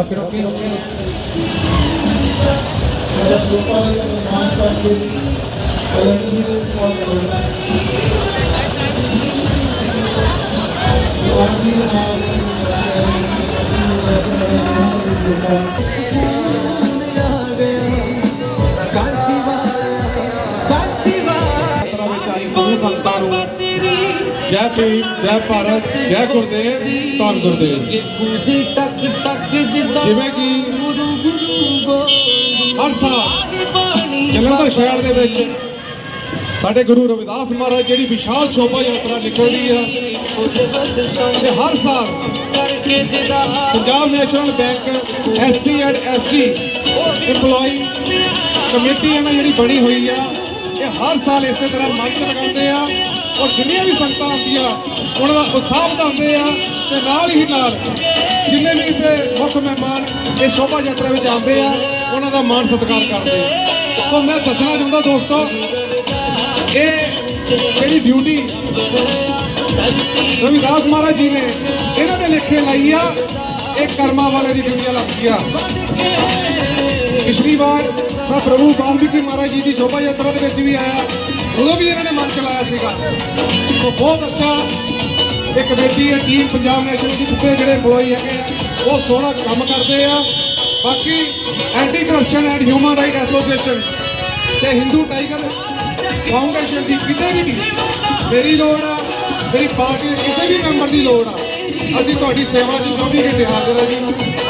ਰੋਕੇ ਰੋਕੇ ਰੋਕੇ ਯਾਤਰਾ ਵਿੱਚ ਆਈ ਸਮੂਹ ਸੰਗਤਾਂ ਨੂੰ ਜੈ ਭੀਮ, ਜੈ ਭਾਰਤ, ਜੈ ਗੁਰਦੇਵ, ਧੰਨ ਗੁਰਦੇਵ। ਟਕ ਟਕ ਜਿੱਦਾਂ ਜਿਵੇਂ ਕਿ ਗੁਰੂ ਗੁਰੂ ਹਰ ਸਾਲ ਜਲੰਧਰ ਸ਼ਹਿਰ ਦੇ ਵਿੱਚ ਸਾਡੇ ਗੁਰੂ ਰਵਿਦਾਸ ਮਹਾਰਾਜ ਜਿਹੜੀ ਵਿਸ਼ਾਲ ਸ਼ੋਭਾ ਯਾਤਰਾ ਨਿਕਲਦੀ ਆ ਤੇ ਹਰ ਸਾਲ ਕਰਕੇ ਜਿਦਾ Punjab national bank SC and ST EMPLOYE committee ਇਹਨਾਂ ਜਿਹੜੀ ਬਣੀ ਹੋਈ ਆ, ਇਹ ਹਰ ਸਾਲ ਇਸੇ ਤਰ੍ਹਾਂ ਮੰਚ ਲਗਾਉਂਦੇ ਆ। ਔਰ ਜਿੰਨੀਆਂ ਵੀ ਸੰਗਤਾਂ ਆਉਂਦੀਆਂ, ਉਹਨਾਂ ਦਾ ਉਤਸ਼ਾਹ ਵਧਾਉਂਦੇ ਆ ਤੇ ਨਾਲ ਹੀ ਨਾਲ ਜਿੰਨੇ ਵੀ ਇੱਥੇ ਮੁੱਖ ਮਹਿਮਾਨ ਇਹ ਸ਼ੋਭਾ ਯਾਤਰਾ ਵਿੱਚ ਆਉਂਦੇ ਆ, ਉਹਨਾਂ ਦਾ ਮਾਣ ਸਤਿਕਾਰ ਕਰਦੇ ਆ। ਸੋ ਮੈਂ ਦੱਸਣਾ ਚਾਹੁੰਦਾ ਦੋਸਤੋ, ਇਹ ਜਿਹੜੀ ਡਿਊਟੀ ਰਵਿਦਾਸ ਮਹਾਰਾਜ ਜੀ ਨੇ ਇਹਨਾਂ ਦੇ ਲੇਖੇ ਲਾਈ ਆ, ਇਹ ਕਰਮਾਂ ਵਾਲੇ ਦੀ ਡਿਊਟੀ ਲੱਗਦੀ ਆ ਪਿਛਲੀ ਵਾਰ ਮੈਂ ਪ੍ਰਭੂ ਬਾਲਮੀਕੀ ਮਹਾਰਾਜ ਜੀ ਦੀ ਸ਼ੋਭਾ ਯਾਤਰਾ ਦੇ ਵਿੱਚ ਵੀ ਆਇਆ। ਉਦੋਂ ਵੀ ਇਹਨਾਂ ਨੇ ਮਨ ਚਲਾਇਆ ਸੀਗਾ। ਸੋ ਬਹੁਤ ਅੱਛਾ ਇਹ ਕਮੇਟੀ ਹੈ ਟੀਮ ਪੰਜਾਬ ਨੈਸ਼ਨਲ ਦੀ ਜਿੱਥੇ ਜਿਹੜੇ EMPLOYE ਹੈਗੇ ਉਹ ਸੋਹਣਾ ਕੰਮ ਕਰਦੇ ਆ। ਬਾਕੀ anti corruption and human right association ਤੇ ਹਿੰਦੂ ਟਾਈਗਰ ਫਾਊਂਡੇਸ਼ਨ ਦੀ ਕਿਤੇ ਵੀ ਮੇਰੀ ਲੋੜ ਆ, ਮੇਰੀ ਪਾਰਟੀ ਦੇ ਕਿਸੇ ਵੀ ਮੈਂਬਰ ਦੀ ਲੋੜ ਆ। ਅਸੀਂ ਤੁਹਾਡੀ ਸੇਵਾ 'ਚ 24 ਘੰਟੇ ਹਾਜ਼ਰ ਹਾਂ ਜੀ।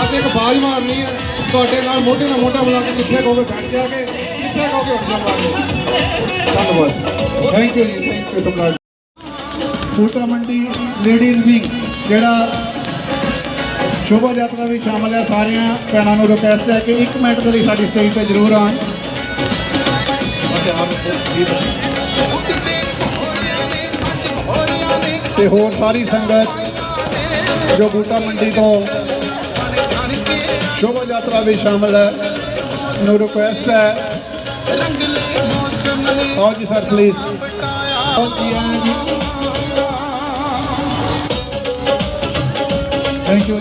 ਅਸੀਂ ਇੱਕ ਬਾਜ਼ ਮਾਰਨੀ ਹੈ ਤੁਹਾਡੇ ਨਾਲ ਮੋਢੇ ਨਾਲ ਮੋਢਾ ਮਿਲਾ ਕੇ ਕਿੱਥੇ ਕਹੋਗੇ ਬੈਠ ਜਾ ਕੇ, ਕਿੱਥੇ ਕਹੋਗੇ ਉੱਠ ਜਾਵਾਂਗੇ ਧੰਨਵਾਦ। ਥੈਂਕ ਯੂ ਜੀ ਥੈਂਕ ਯੂ ਤੁਹਾਡਾ ਫੂਟਾ ਮੰਡੀ ਲੇਡੀਜ਼ ਵਿੰਗ ਜਿਹੜਾ ਸ਼ੋਭਾ ਯਾਤਰਾ ਵੀ ਸ਼ਾਮਲ ਹੈ, ਸਾਰਿਆਂ ਭੈਣਾਂ ਨੂੰ ਰਿਕਵੈਸਟ ਹੈ ਕਿ 1 ਮਿੰਟ ਦੇ ਲਈ ਸਾਡੀ ਸਟੇਜ ਤੇ ਜ਼ਰੂਰ ਆਉਣ। ਤੇ ਹੋਰ ਸਾਰੀ ਸੰਗਤ ਜੋ ਬੂਟਾ ਮੰਡੀ ਤੋਂ ਸ਼ੋਭਾ ਯਾਤਰਾ ਵੀ ਸ਼ਾਮਲ ਹੈ। ਨੂੰ ਰਿਕੁਐਸਟ ਹੈ। ਆਓ ਜੀ ਸਰ ਪਲੀਜ਼ ਆਓ ਜੀ ਥੈਂਕ ਯੂ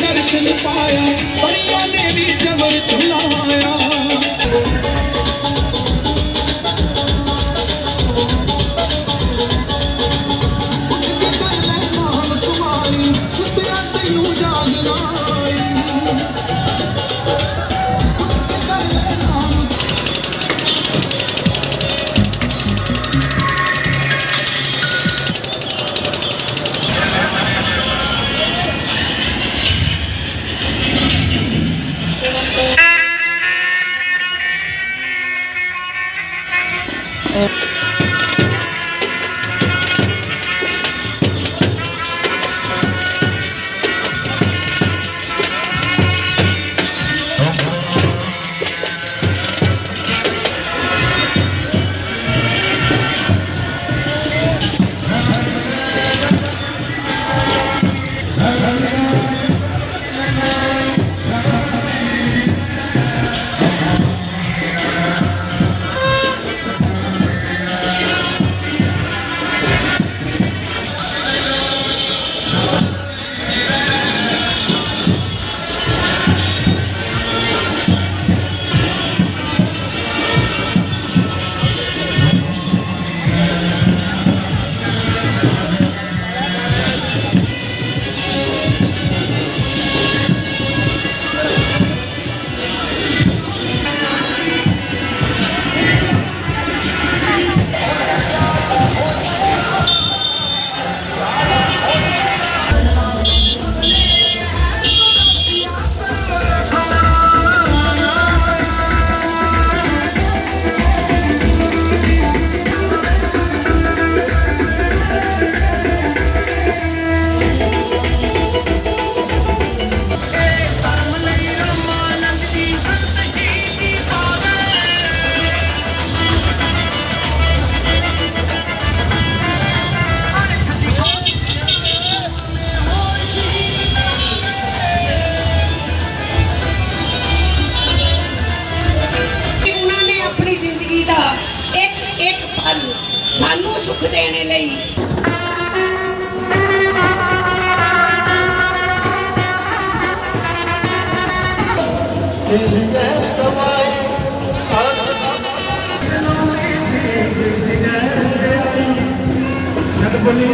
ਦਰਸ਼ਨ ਪਾਇਆ ਬੜੀਆਂ ਨੇ ਵੀ ਜਮਰ ਚੁਲਾਇਆ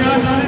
ਗੌਤਮ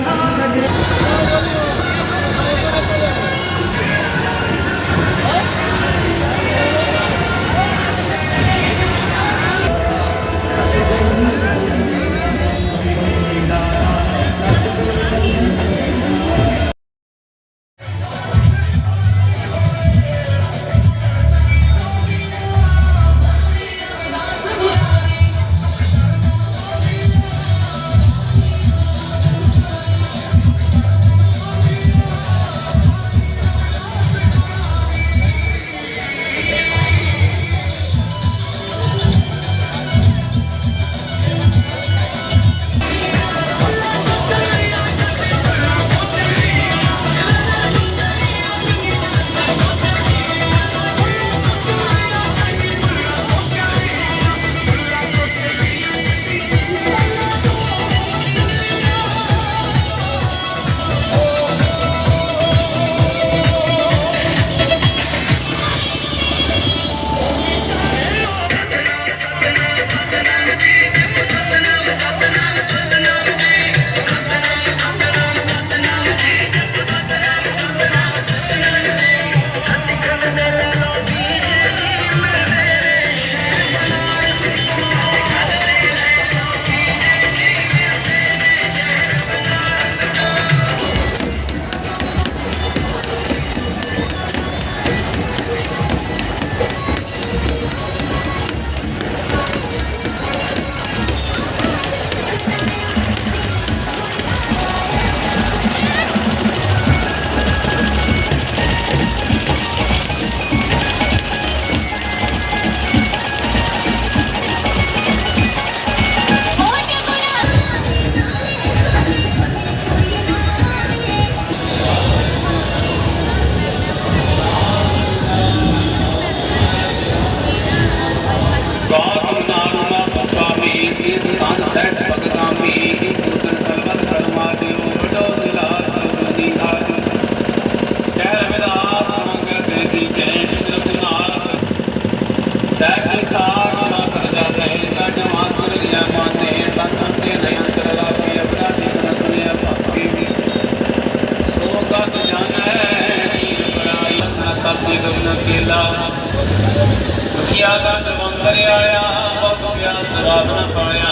ਆਇਆ ਬਹੁਤ ਪਿਆਸ ਰਾਤ ਪਾਇਆ।